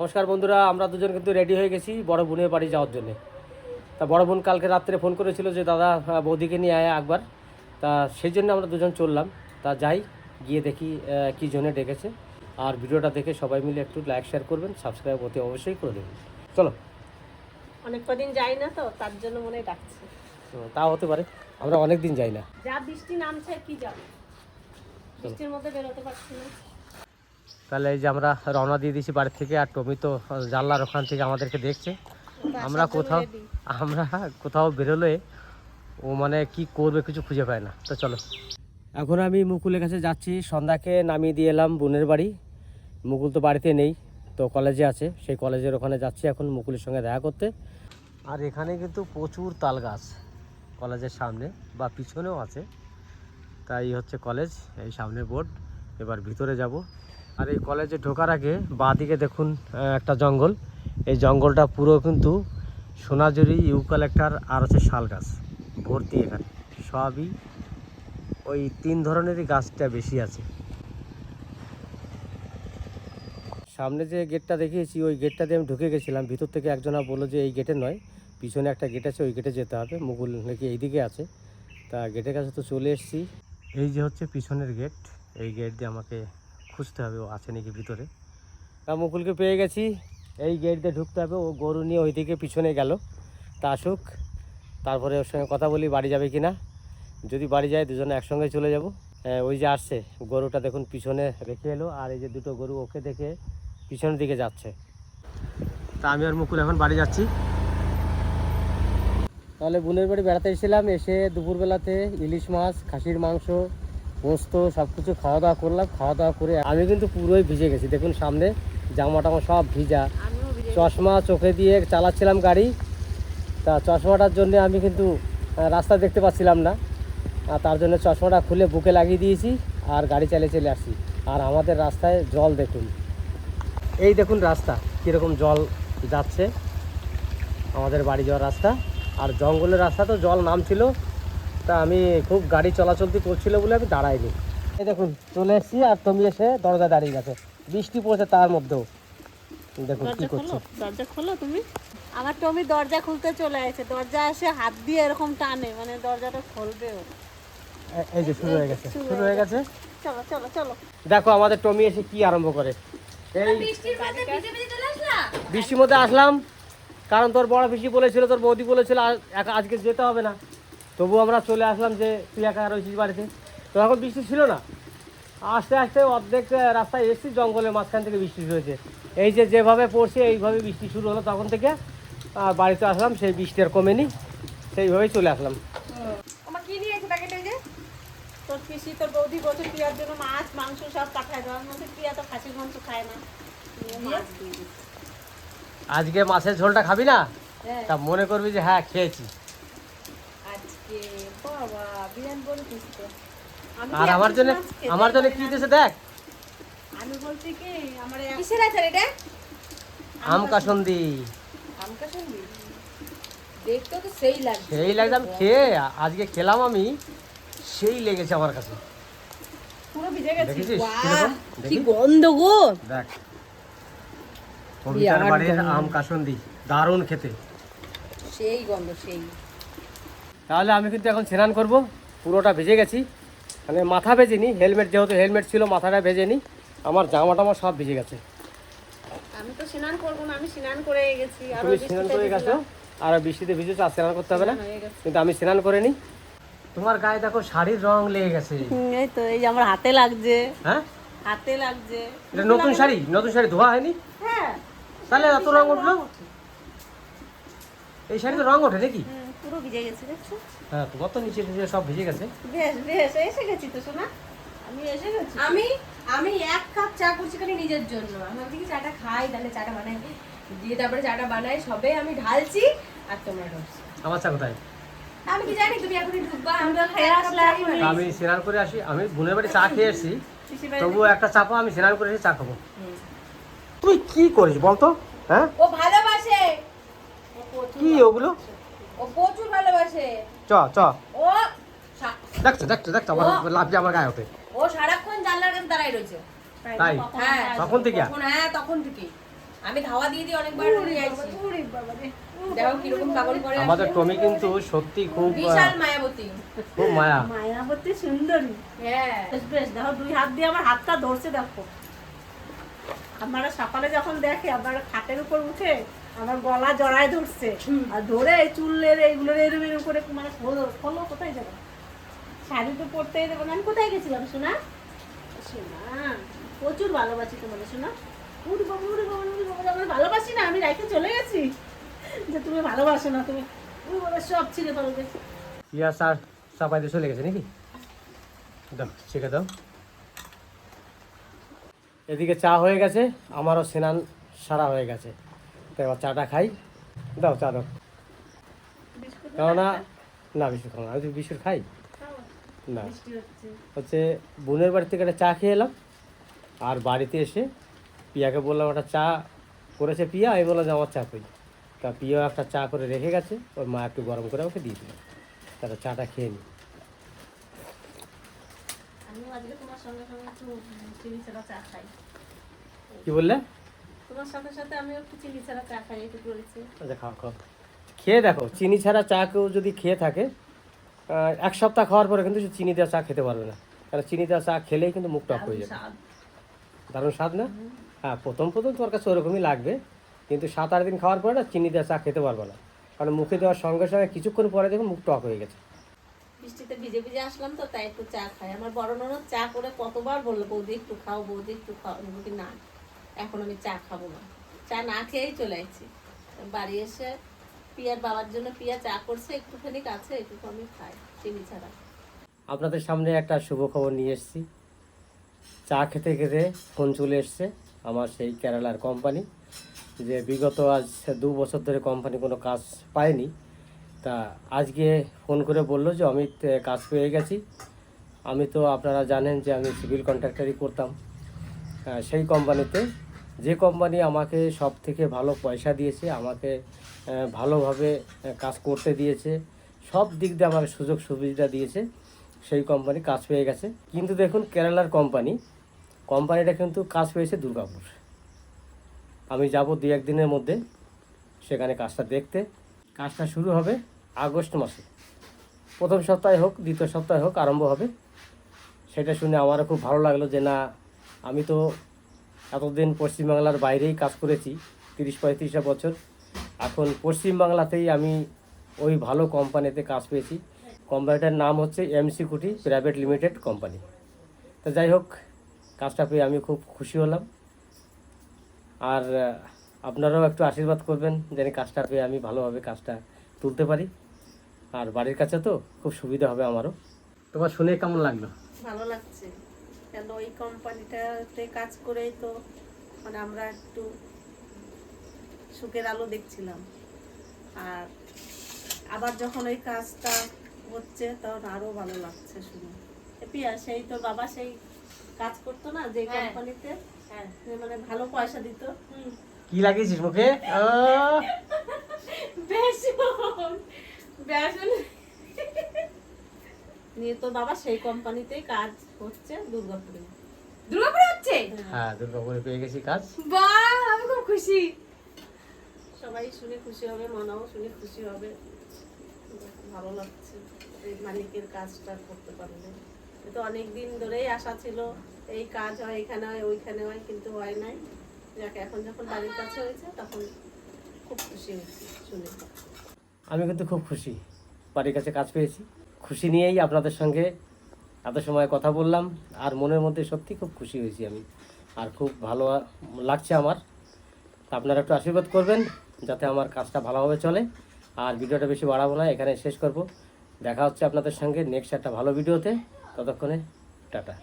নমস্কার বন্ধুরা আমরা দুজন কিন্তু রেডি হয়ে গেছি বড় বোনের বাড়ি যাওয়ার জন্য। তা বড় বোন কালকে রাত্রে ফোন করেছিল যে দাদা বৌদিকে নিয়ে আয় একবার। তা সেই জন্য আমরা দুজন চললাম। তা যাই গিয়ে দেখি কী জন্য ডেকেছে। আর ভিডিওটা দেখে সবাই মিলে একটু লাইক শেয়ার করবেন সাবস্ক্রাইব অতি অবশ্যই করে দেবেন। চলো। অনেক কদিন যাই না তো তার জন্য মনে ডাকছে। তা হতে পারে আমরা অনেক দিন যাই না। যা বৃষ্টি নামছে কি যাবে বৃষ্টির মধ্যে বেরোতে পারছি না। তাহলে এই যে আমরা রওনা দিয়ে দিয়েছি বাড়ি থেকে আর টমি তো জানলার ওখান থেকে আমাদেরকে দেখছে। আমরা কোথাও আমরা কোথাও বেরোলে ও মানে কি করবে কিছু খুঁজে পায় না। তো চলো। এখন আমি মুকুলের কাছে যাচ্ছি। সন্ধ্যাকে নামিয়ে দিয়ে এলাম বোনের বাড়ি। মুকুল তো বাড়িতে নেই তো কলেজে আছে। সেই কলেজের ওখানে যাচ্ছি এখন মুকুলের সঙ্গে দেখা করতে। আর এখানে কিন্তু প্রচুর তাল গাছ কলেজের সামনে বা পিছনেও আছে। তাই হচ্ছে কলেজ এই সামনে বোর্ড। এবার ভিতরে যাব। আর এই কলেজে ঢোকার আগে বাঁদিকে দেখুন একটা জঙ্গল। এই জঙ্গলটা পুরো কিন্তু সোনাঝুরি ইউকালেক্টার আর হচ্ছে শাল গাছ ভর্তি এখানে। সবই ওই তিন ধরনেরই গাছটা বেশি আছে। সামনে যে গেটটা দেখিয়েছি, ওই গেটটা দিয়ে আমি ঢুকে গেছিলাম। ভিতর থেকে একজনা বলল যে এই গেটে নয়, পিছনে একটা গেট আছে, ওই গেটে যেতে হবে। মুকুল নাকি এইদিকে আছে। তা গেটের কাছে তো চলে এসেছি। এই যে হচ্ছে পিছনের গেট, এই গেট দিয়ে আমাকে খুঁজতে হবে, ও আছে নাকি ভিতরে। তা মুকুলকে পেয়ে গেছি, এই গেট দিয়ে ঢুকতে হবে, ও গরু নিয়ে ওই দিকে পিছনে গেল। তা আসুক, তারপরে ওর সঙ্গে কথা বলি, বাড়ি যাবে কি না যদি বাড়ি যায়, দুজনে একসঙ্গে চলে যাব। ওই যে আসছে, গরুটা দেখুন পিছনে রেখে এলো, আর এই যে দুটো গরু ওকে দেখে পিছনের দিকে যাচ্ছে। তা আমি আর মুকুল এখন বাড়ি যাচ্ছি। তাহলে বোনের বাড়ি বেড়াতে এসেছিলাম, এসে দুপুরবেলাতে ইলিশ মাছ, খাসির মাংস পোস্ত সব কিছু খাওয়া দাওয়া করলাম খাওয়া দাওয়া করে আমি কিন্তু পুরোই ভিজে গেছি। দেখুন সামনে জামা টামা সব ভিজা। চশমা চোখে দিয়ে চালাচ্ছিলাম গাড়ি। তা চশমাটার জন্য আমি কিন্তু রাস্তা দেখতে পাচ্ছিলাম না। আর তার জন্য চশমাটা খুলে বুকে লাগিয়ে দিয়েছি আর গাড়ি চালিয়ে চলে আসি আর আমাদের রাস্তায় জল দেখুন। এই দেখুন রাস্তা কীরকম জল যাচ্ছে। আমাদের বাড়ি যাওয়ার রাস্তা। আর জঙ্গলের রাস্তা তো জল নামছিল তা আমি খুব গাড়ি চলাচলতি করছিল বলে আমি দাঁড়াইনি। এই দেখুন চলে এসেছি আর তুমি এসে দরজা দাঁড়িয়ে গেছে। বৃষ্টি পড়েছে তার মধ্যেও। দেখুন কি দরজা করছে। দরজা খোলো তুমি। আমার টমি দরজা খুলতে চলে আসে। দরজা এসে হাত দিয়ে এরকম টানে মানে দরজাটা খুলবে এই যে শুরু হয়ে গেছে। শুরু হয়ে গেছে। চলো চলো চলো। দেখো আমাদের টমি এসে কি আরম্ভ করে। এই বৃষ্টির মধ্যে আসলাম কারণ তোর বড় পিসি বলেছিল তোর বৌদি বলেছিল আজকে যেতে হবে না। তবু আমরা চলে আসলাম যে তুই একা রয়েছিস বাড়িতে। তো এখন বৃষ্টি ছিল না। আস্তে আস্তে অর্ধেক রাস্তায় এসেছি জঙ্গলের মাঝখান থেকে বৃষ্টি হয়েছে। এই যে যেভাবে পড়ছে এইভাবে বৃষ্টি শুরু হলো তখন থেকে আর বাড়িতে আসলাম সেই বৃষ্টি আর কমেনি। সেইভাবেই চলে আসলাম। আমার কি নিয়েছে প্যাকেটে যে? তোর পিসি তোর বৌদি বলছে প্রিয়ার জন্য মাছ মাংস সব পাঠায় দেওয়ার মধ্যে প্রিয়া তো খাসির মাংস খায় না। নিয়ে মাছ দিয়ে দিচ্ছে। আজকে মাছের ঝোলটা খাবি না? হ্যাঁ। তা মনে করবি যে হ্যাঁ খেয়েছি আজকে বাবা বিরিয়ানি বলছিস তো আমি আর আমার জন্য আমার জন্য কি। দিয়েছে দেখ। আমি বলছি কি আমার কিসের আছে এটা? আম কাসন্দি। আমকা শুনবি দেখতে তো সেই লাগছে। সেই লাগছে আমি খেয়ে আজকে খেলাম আমি সেই লেগেছে আমার কাছে। পুরো ভিজে গেছে। কি গন্ধ গো! দেখ। কবিতার বাড়ির আম কাসন্দি দারুণ খেতে। সেই গন্ধ সেই। তাহলে আমি কিন্তু এখন স্নান করব। পুরোটা ভেজে গেছি। মানে মাথা ভেজে ভেজেনি হেলমেট যেহেতু হেলমেট ছিল মাথাটা ভেজেনি আমার জামা টামা সব ভিজে গেছে। আমি তো স্নান করব না আমি স্নান করে গেছি। আর তুমি স্নান করে গেছো আর বৃষ্টিতে ভিজেছো আর স্নান করতে হবে না। কিন্তু আমি স্নান করে নি। তোমার গায়ে দেখো শাড়ির রং লেগে গেছে। এই তো এই যে আমার হাতে লাগছে। হ্যাঁ? হাতে লাগছে। এটা নতুন শাড়ি নতুন শাড়ি ধোয়া হয়নি? হ্যাঁ। তাহলে এত রং উঠল? এই শাড়িতে রং ওঠে নাকি? হুম, পুরো ভিজে গেছে দেখছ? হ্যাঁ তোমার তো নিচে নিচে সব ভিজে গেছে? বেশ বেশ এসে গেছি তো শোনা আমি এসে গেছি। আমি আমি এক কাপ চা করছি খালি নিজের জন্য। আমি ভাবছি কি চাটা খাই তাহলে চাটা বানাই। দিয়ে তারপরে চাটা বানাই সবে আমি ঢালছি আর তোমরা ঢুকছো আমার চা কোথায়? আমি কি জানি তুমি এখনই ঢুকবা আমি তো খেয়ে এক কাপ আসলে চাই এখনই। বানাই। আমি স্নান করে আসি আমি বোনের বাড়ি চা খেয়ে এসেছি। তবুও একটা চাপা আমি স্নান করে এসে চা খাব। তুই কি করিস বলতো? হ্যাঁ? ও ভালোবাসে। কি ওগুলো? ও প্রচুর ভালোবাসে। চ চ। ও দেখছ দেখছ দেখছ আমার লাভ আমার গায়ে ওঠে। ও সারাক্ষণ জানলার কাছে দাঁড়াই রয়েছে। তাই হ্যাঁ তখন থেকে? হ্যাঁ তখন থেকে। আমি ধাওয়া দিয়ে দিয়ে অনেকবার নিয়ে আইছি ওরে বাবা রে দেখো কীরকম পাগল করে আমাদের টমি কিন্তু সত্যি খুব বিশাল মায়াবতী। খুব মায়া। মায়াবতী সুন্দরী। হ্যাঁ। বেশ বেশ দেখো দুই হাত দিয়ে আমার হাতটা ধরছে দেখো। আমরা সকালে যখন দেখে আমার খাটের উপর উঠে আমার গলা জড়ায় ধরছে। আর ধরে এই চুলের এইগুলোর এরম এরম করে মানে খোলো খোলো কোথায় যাব? শাড়ি তো পরতেই দেবো না। আমি কোথায় গেছিলাম শোনা শোনা প্রচুর ভালোবাসি তোমাদের শোনা উড়ি বাবা উড়ি বাবা উড়ি বাবা আমি ভালোবাসি না আমি রাইতে চলে গেছি। যে তুমি ভালোবাসো না তুমি উড়ি বাবা সব ছিঁড়ে ফেলবে। পিয়া সার চাপাইতে চলে গেছে নাকি? দাও শিখে দাও। এদিকে চা হয়ে গেছে আমারও স্নান সারা হয়ে গেছে। তো এবার চাটা খাই। দাও চা দাও। কেননা না। বিস্কুট খাব না। আমি বিস্কুট খাই। না। হচ্ছে। বোনের বাড়ি থেকে একটা চা খেয়ে এলাম। আর বাড়িতে এসে পিয়াকে বললাম একটা চা করেছে পিয়া? আমি বললাম যে আমার চা কই তা পিয়া একটা চা করে রেখে গেছে। ওর মা একটু গরম করে আমাকে দিয়ে দিল। তারা চাটা খেয়ে নি। কি বললে? তোমার সাথে সাথে আমি একটু চিনি ছাড়া চা খাই একটু করেছি আচ্ছা খাও খাও। খেয়ে দেখো চিনি ছাড়া চা কেউ যদি খেয়ে থাকে এক সপ্তাহ খাওয়ার পরে কিন্তু চিনি দেওয়া চা খেতে পারবে না। কারণ চিনি দেওয়া চা খেলেই কিন্তু মুখ টক হয়ে যাবে। দারুণ স্বাদ না? হ্যাঁ প্রথম প্রথম তোমার কাছে ওরকমই লাগবে। কিন্তু সাত আট দিন খাওয়ার পরে না চিনি দেওয়া চা খেতে পারবে না। কারণ মুখে দেওয়ার সঙ্গে সঙ্গে কিছুক্ষণ পরে দেখুন মুখ টক হয়ে গেছে। বৃষ্টিতে ভিজে ভিজে আসলাম তো তাই একটু চা খাই। আমার বড় ননদ চা করে কতবার বলল বৌদি একটু খাও বৌদি একটু খাও। না। এখন আমি চা খাব না। চা না খেয়েই চলে আসছি বাড়ি এসে পিয়ার বাবার জন্য পিয়া চা করছে, একটুখানি কাছে একটু আমি খাই, চিনি ছাড়া। আপনাদের সামনে একটা শুভ খবর নিয়ে এসেছি। চা খেতে খেতে ফোন চলে এসছে আমার সেই কেরালার কোম্পানি, যে বিগত আজ দু বছর ধরে কোম্পানি কোনো কাজ পায়নি। তা আজকে ফোন করে বলল যে, অমিত কাজ পেয়ে গেছি। আমি তো আপনারা জানেন যে আমি সিভিল কন্ট্রাক্টারই করতাম। সেই কোম্পানিতে যে কোম্পানি আমাকে সব থেকে ভালো পয়সা দিয়েছে, আমাকে ভালোভাবে কাজ করতে দিয়েছে, সব দিক দিয়ে আমাকে সুযোগ সুবিধা দিয়েছে, সেই কোম্পানি কাজ পেয়ে গেছে। কিন্তু দেখুন কেরালার কোম্পানি কোম্পানিটা কিন্তু কাজ পেয়েছে দুর্গাপুর। আমি যাব দু একদিনের মধ্যে সেখানে কাজটা দেখতে। কাজটা শুরু হবে আগস্ট মাসে। প্রথম সপ্তাহে হোক, দ্বিতীয় সপ্তাহে হোক, আরম্ভ হবে। সেটা শুনে আমারও খুব ভালো লাগল যে না, আমি তো এতদিন পশ্চিমবাংলার বাইরেই কাজ করেছি, তিরিশ পঁয়ত্রিশটা বছর। এখন পশ্চিমবাংলাতেই আমি ওই ভালো কোম্পানিতে কাজ পেয়েছি। কোম্পানিটার নাম হচ্ছে এমসি কুটি প্রাইভেট লিমিটেড কোম্পানি তো যাই হোক, কাজটা পেয়ে আমি খুব খুশি হলাম। আর, আপনারাও একটু আশীর্বাদ করবেন যেন কাজটা পেয়ে আমি ভালোভাবে কাজটা তুলতে পারি। আর বাড়ির কাছে তো খুব সুবিধা হবে আমারও। তোমার শুনে কেমন লাগল? ভালো লাগছে। কেন ওই কোম্পানিটাতে কাজ করেই তো মানে আমরা একটু সুখের আলো দেখছিলাম। আর আবার যখন ওই কাজটা হচ্ছে তখন আরও ভালো লাগছে শুনে। পিয়া সেই তো বাবা সেই কাজ করতো না যে হ্যাঁ। কোম্পানিতে মানে ভালো পয়সা দিত। কি লাগিয়েছিস মুখে! বেসন। বেসন নিয়ে তো বাবা সেই কোম্পানিতেই কাজ হচ্ছে দুর্গাপুরে। দুর্গাপুরে হচ্ছে? হ্যাঁ। দুর্গাপুরে পেয়ে গেছি কাজ। বাহ আমি খুব খুশি। সবাই শুনে খুশি হবে মনাও শুনে খুশি হবে। ভালো লাগছে এই মালিকের কাজটা করতে পারলে। এ তো অনেক দিন ধরেই আশা ছিল এই কাজ হয় এখানে হয় ওইখানে হয় কিন্তু হয় নাই। যাকে এখন যখন বাড়ির কাছে হয়েছে তখন খুব খুশি হয়েছি শুনে। আমি কিন্তু খুব খুশি বাড়ির কাছে কাজ পেয়েছি। খুশি নিয়েই আপনাদের সঙ্গে এত সময় কথা বললাম। আর মনের মধ্যে সত্যি খুব খুশি হয়েছি আমি। আর খুব ভালো লাগছে আমার। তা আপনারা একটু আশীর্বাদ করবেন যাতে আমার কাজটা ভালোভাবে চলে। আর ভিডিওটা বেশি বাড়াবো না এখানে শেষ করব। দেখা হচ্ছে আপনাদের সঙ্গে নেক্সট একটা ভালো ভিডিওতে। ততক্ষণে টাটা।